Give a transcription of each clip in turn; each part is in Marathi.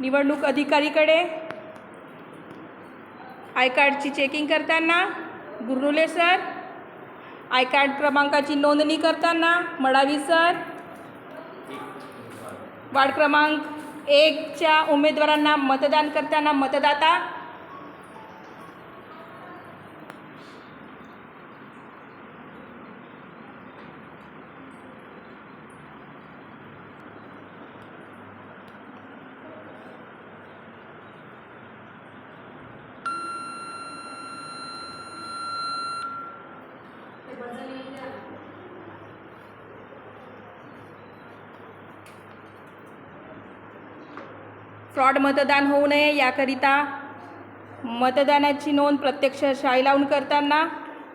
निवडणूक अधिकारीकडे. आय कार्डची चेकिंग करताना गुरुले सर आय कार्ड क्रमांकाची नोंदणी करताना मडावी सर वार्ड क्रमांक एकच्या उमेदवारांना मतदान करताना मतदाता फ्रॉड मतदान होऊ नये याकरिता मतदानाची नोंद प्रत्यक्ष शाई लावून करताना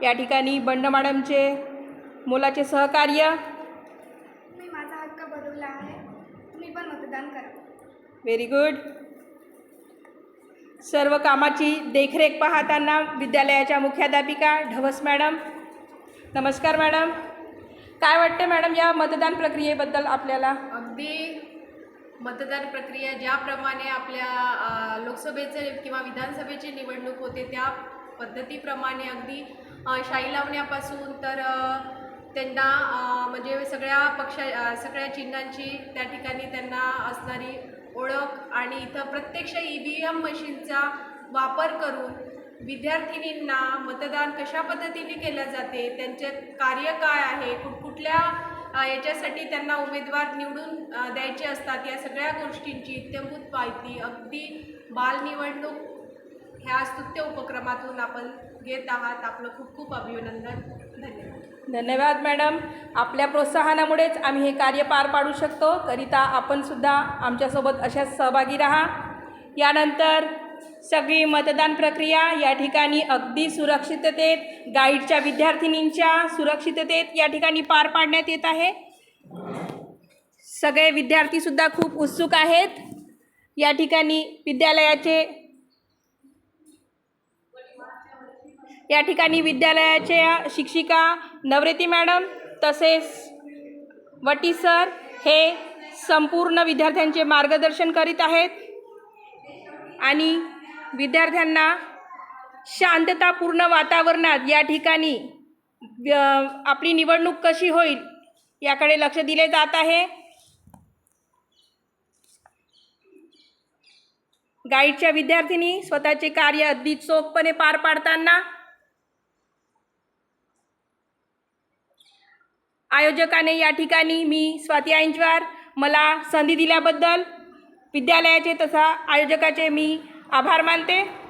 या ठिकाणी बंड मॅडमचे मुलाचे सहकार्य. मी माझा हक्क बजावला आहे. तुम्ही पण मतदान करा व्हेरी गुड सर्व कामाची देखरेख पाहताना विद्यालयाच्या मुख्याध्यापिका ढवस मॅडम नमस्कार मॅडम. काय वाटते मॅडम या मतदान प्रक्रियेबद्दल आपल्याला? अगदी मतदान प्रक्रिया ज्याप्रमाणे आपल्या लोकसभेचे किंवा विधानसभेची निवडणूक होते त्या पद्धतीप्रमाणे अगदी शाई लावण्यापासून तर त्यांना म्हणजे सगळ्या पक्षा सगळ्या चिन्हांची त्या ठिकाणी त्यांना असणारी ओळख आणि इथं प्रत्यक्ष ई व्ही एम मशीनचा वापर करून विद्यार्थिनींना मतदान कशा पद्धतीने केलं जाते? त्यांचे कार्य काय आहे? कुठकुठल्या याच्यासाठी त्यांना उमेदवार निवडून द्यायचे असतात? या सगळ्या गोष्टींची इत्यंभूत माहिती अगदी बालनिवडणूक ह्या स्तुत्य उपक्रमातून आपण घेत आहात. आपलं खूप खूप अभिनंदन. धन्यवाद. धन्यवाद मॅडम. आपल्या प्रोत्साहनामुळेच आम्ही हे कार्य पार पाडू शकतो. करिता आपणसुद्धा आमच्यासोबत अशाच सहभागी राहा. यानंतर सगळी मतदान प्रक्रिया या ठिकाणी अगदी सुरक्षिततेत गाईडच्या विद्यार्थिनींच्या सुरक्षिततेत या ठिकाणी पार पाडण्यात येत आहे. सगळे विद्यार्थीसुद्धा खूप उत्सुक आहेत. या ठिकाणी विद्यालयाचे या ठिकाणी विद्यालयाच्या शिक्षिका नवरेती मॅडम तसेच वटी सर हे संपूर्ण विद्यार्थ्यांचे मार्गदर्शन करीत आहेत. आणि विद्यार्थ्यांना शांततापूर्ण वातावरणात या ठिकाणी व्य- आपली निवडणूक कशी होईल याकडे लक्ष दिले जात आहे. गाईडच्या विद्यार्थिनी स्वतःचे कार्य अगदी चोखपणे पार पाडताना आयोजकाने या ठिकाणी मी स्वाती ऐंजवार मला संधी दिल्याबद्दल विद्यालयाचे तसा आयोजकाचे मी आभार मानते.